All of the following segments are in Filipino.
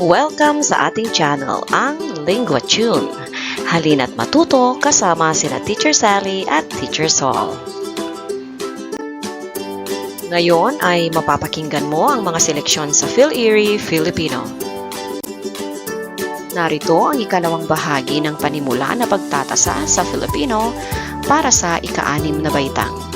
Welcome sa ating channel, ang Lingua Tune. Halina't matuto kasama sina Teacher Sally at Teacher Saul. Ngayon ay mapapakinggan mo ang mga seleksyon sa Phil-Erie Filipino. Narito ang ikalawang bahagi ng panimula na pagtatasa sa Filipino para sa ika-anim na baitang.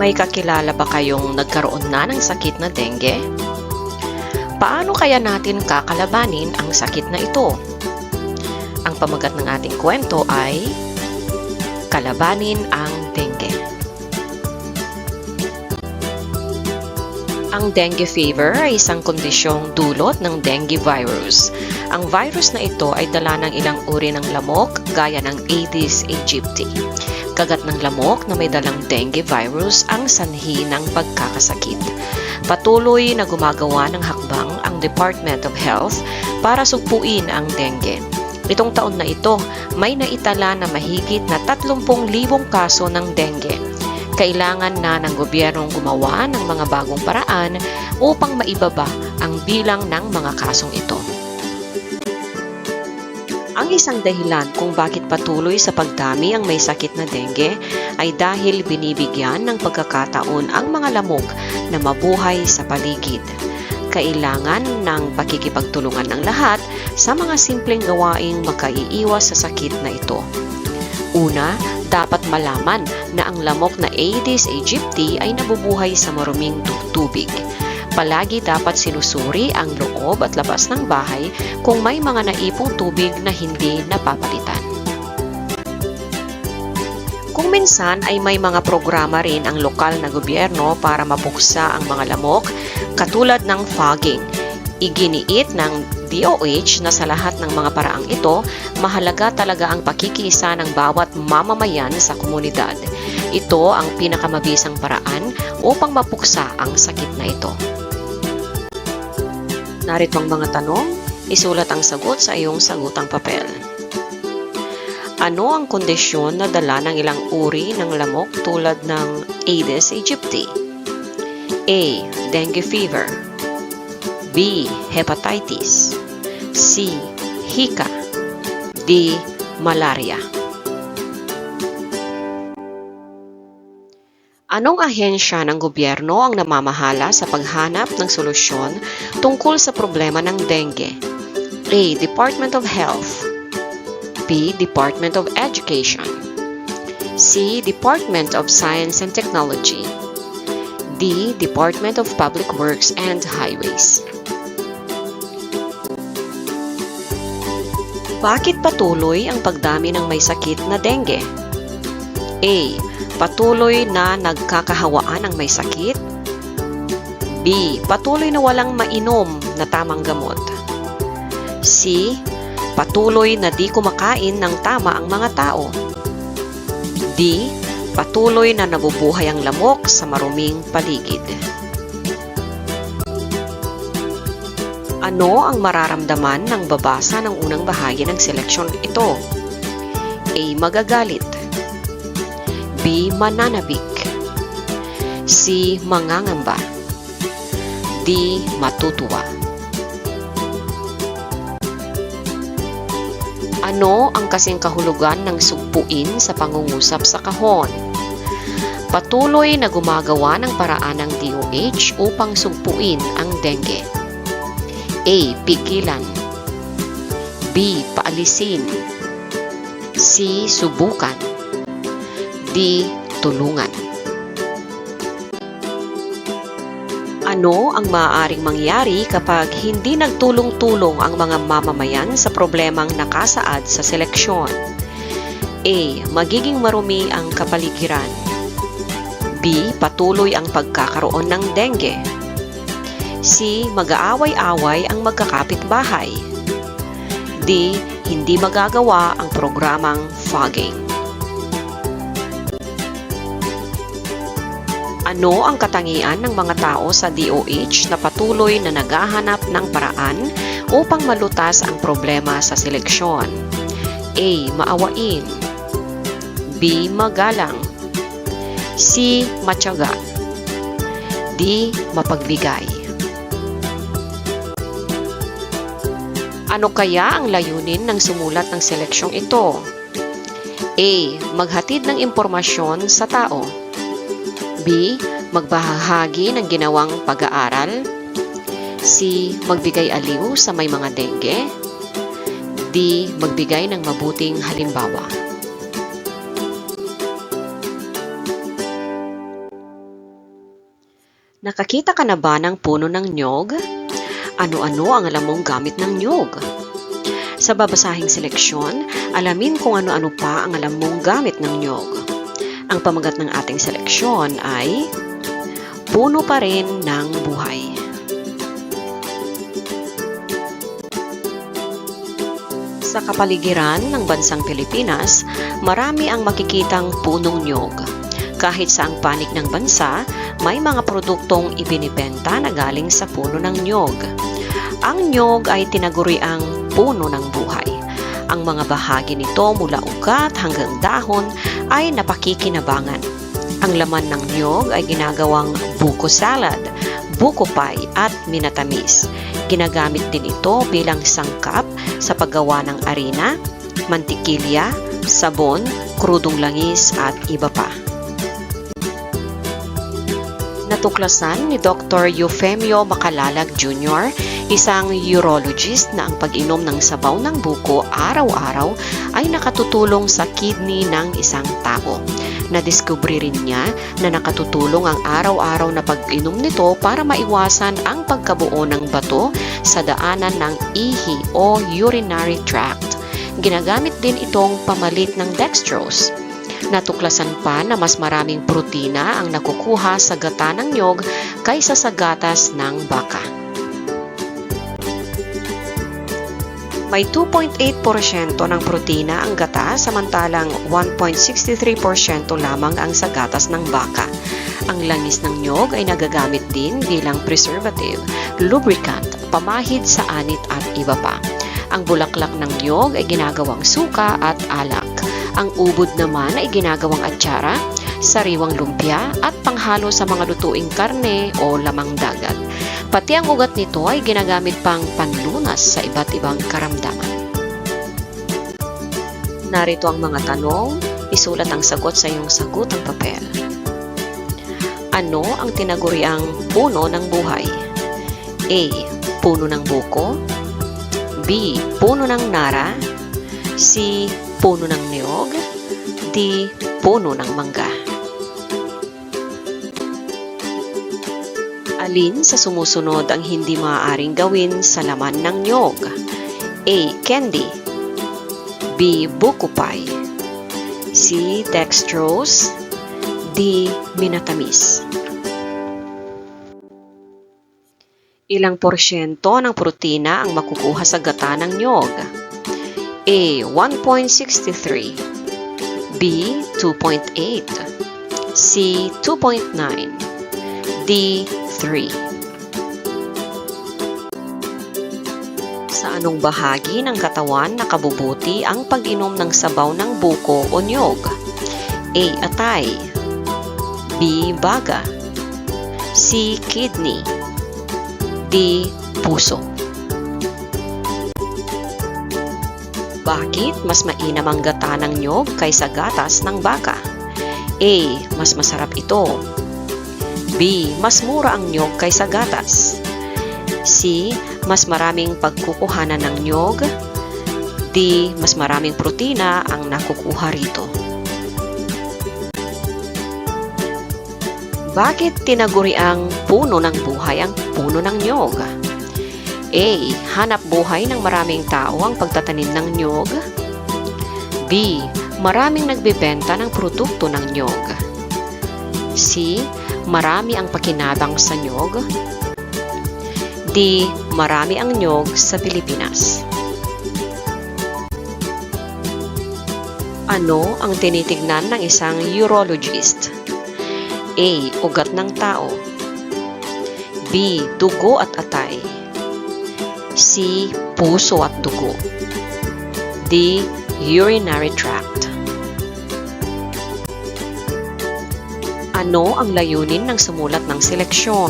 May kakilala ba kayong nagkaroon na ng sakit na dengue? Paano kaya natin kakalabanin ang sakit na ito? Ang pamagat ng ating kwento ay Kalabanin ang dengue. Ang dengue fever ay isang kondisyong dulot ng dengue virus. Ang virus na ito ay dala ng ilang uri ng lamok gaya ng Aedes aegypti. Kagat ng lamok na may dalang dengue virus ang sanhi ng pagkakasakit. Patuloy na gumagawa ng hakbang ang Department of Health para sugpuin ang dengue. Itong taon na ito, may naitala na mahigit na 30,000 kaso ng dengue. Kailangan na ng gobyernong gumawa ng mga bagong paraan upang maibaba ang bilang ng mga kasong ito. Ang isang dahilan kung bakit patuloy sa pagdami ang may sakit na dengue ay dahil binibigyan ng pagkakataon ang mga lamok na mabuhay sa paligid. Kailangan ng pakikipagtulungan ng lahat sa mga simpleng gawaing makaiiwas sa sakit na ito. Una, dapat malaman na ang lamok na Aedes aegypti ay nabubuhay sa maruming tu- tubig. Palagi dapat sinusuri ang loob at labas ng bahay kung may mga naipong tubig na hindi napapalitan. Kung minsan ay may mga programa rin ang lokal na gobyerno para mapuksa ang mga lamok katulad ng fogging. Iginiit ng DOH na sa lahat ng mga paraang ito, mahalaga talaga ang pakikiisa ng bawat mamamayan sa komunidad. Ito ang pinakamabisang paraan upang mapuksa ang sakit na ito. Narito ang mga tanong, isulat ang sagot sa iyong sagutang papel. Ano ang kondisyon na dala ng ilang uri ng lamok tulad ng Aedes aegypti? A. Dengue fever B. Hepatitis C. Hika D. Malaria Anong ahensya ng gobyerno ang namamahala sa paghanap ng solusyon tungkol sa problema ng dengue? A. Department of Health B. Department of Education C. Department of Science and Technology D. Department of Public Works and Highways Bakit patuloy ang pagdami ng may sakit na dengue? A. Patuloy na nagkakahawaan ang may sakit B. Patuloy na walang mainom na tamang gamot C. Patuloy na di kumakain ng tama ang mga tao. D. Patuloy na nabubuhay ang lamok sa maruming paligid. Ano ang mararamdaman ng babasa ng unang bahagi ng seleksyon ito? A. Magagalit B. Mananabik C. Mangangamba D. Matutuwa Ano ang kasing kahulugan ng sugpuin sa pangungusap sa kahon? Patuloy na gumagawa ng paraan ng DOH upang sugpuin ang dengue. A. Pigilan B. Paalisin C. Subukan D. Tulungan Ano ang maaaring mangyari kapag hindi nagtulong-tulong ang mga mamamayan sa problemang nakasaad sa seleksyon? A. Magiging marumi ang kapaligiran. B. Patuloy ang pagkakaroon ng dengue. C. Mag-aaway-away ang magkakapit-bahay. D. Hindi magagawa ang programang fogging. Ano ang katangian ng mga tao sa DOH na patuloy na naghahanap ng paraan upang malutas ang problema sa seleksyon? A. Maawain B. Magalang C. Matyaga D. Mapagbigay. Ano kaya ang layunin ng sumulat ng seleksyong ito? A. Maghatid ng impormasyon sa tao. B. Magbahagi ng ginawang pag-aaral. C. Magbigay aliw sa may mga dengue. D. Magbigay ng mabuting halimbawa. Nakakita ka na ba ng puno ng nyog? Ano-ano ang alam mong gamit ng nyog? Sa babasahing seleksyon, alamin kung ano-ano pa ang alam mong gamit ng nyog. Ang pamagat ng ating seleksyon ay Puno pa rin ng buhay. Sa kapaligiran ng bansang Pilipinas, marami ang makikitang punong nyog. Kahit sa ang panig ng bansa, may mga produktong ibinibenta na galing sa puno ng nyog. Ang nyog ay tinaguriang puno ng buhay. Ang mga bahagi nito mula ugat hanggang dahon ay napakikinabangan. Ang laman ng nyog ay ginagawang buko salad, buko pie at minatamis. Ginagamit din ito bilang sangkap sa paggawa ng arena, mantikilya, sabon, krudong langis at iba pa. Natuklasan ni Dr. Eufemio Macalalag Jr., isang urologist na ang pag-inom ng sabaw ng buko araw-araw ay nakatutulong sa kidney ng isang tao. Nadiskubre rin niya na nakatutulong ang araw-araw na pag-inom nito para maiwasan ang pagkabuo ng bato sa daanan ng ihi o urinary tract. Ginagamit din itong pamalit ng dextrose. Natuklasan pa na mas maraming protina ang nakukuha sa gata ng nyog kaysa sa gatas ng baka. May 2.8% ng protina ang gata samantalang 1.63% lamang ang sa gatas ng baka. Ang langis ng nyog ay nagagamit din bilang preservative, lubricant, pamahid sa anit at iba pa. Ang bulaklak ng nyog ay ginagawang suka at alak. Ang ubod naman ay ginagawang atsara, sariwang lumpia at panghalo sa mga lutuing karne o lamang dagat. Pati ang ugat nito ay ginagamit pang panlunas sa iba't ibang karamdaman. Narito ang mga tanong, isulat ang sagot sa iyong sagutang papel. Ano ang tinaguriang puno ng buhay? A. Puno ng buko B. Puno ng nara C. Puno ng niyog D. Puno ng mangga Alin sa sumusunod ang hindi maaaring gawin sa laman ng nyog? A. Candy B. Buko pie C. Dextrose D. Minatamis Ilang porsyento ng protina ang makukuha sa gata ng nyog? A. 1.63 B. 2.8 C. 2.9 D. 3 Sa anong bahagi ng katawan nakabubuti ang pag-inom ng sabaw ng buko o nyog? A. Atay B. Baga C. Kidney D. Puso Bakit mas mainam ang gata ng nyog kaysa gatas ng baka? A. Mas masarap ito B. Mas mura ang nyog kaysa gatas. C. Mas maraming pagkukuhanan ng nyog. D. Mas maraming protina ang nakukuha rito. Bakit tinaguri ang puno ng buhay ang puno ng nyog? A. Hanap buhay ng maraming tao ang pagtatanim ng nyog. B. Maraming nagbebenta ng produkto ng nyog. C marami ang pakinabang sa nyog? D. Marami ang nyog sa Pilipinas. Ano ang tinitignan ng isang urologist? A. Ugat ng tao B. Dugo at atay C. Puso at dugo D. Urinary tract Ano ang layunin ng sumulat ng seleksyon?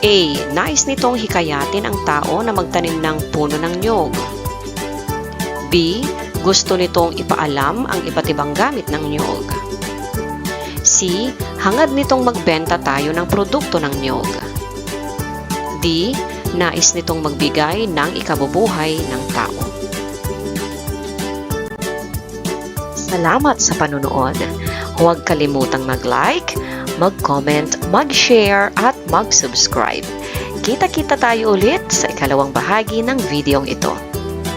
A. Nais nitong hikayatin ang tao na magtanim ng puno ng nyog. B. Gusto nitong ipaalam ang iba't ibang gamit ng nyog. C. Hangad nitong magbenta tayo ng produkto ng nyog. D. Nais nitong magbigay ng ikabubuhay ng tao. Salamat sa panunood. Huwag kalimutang mag-like, mag-comment, mag-share at mag-subscribe. Kita-kita tayo ulit sa ikalawang bahagi ng videong ito.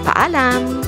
Paalam!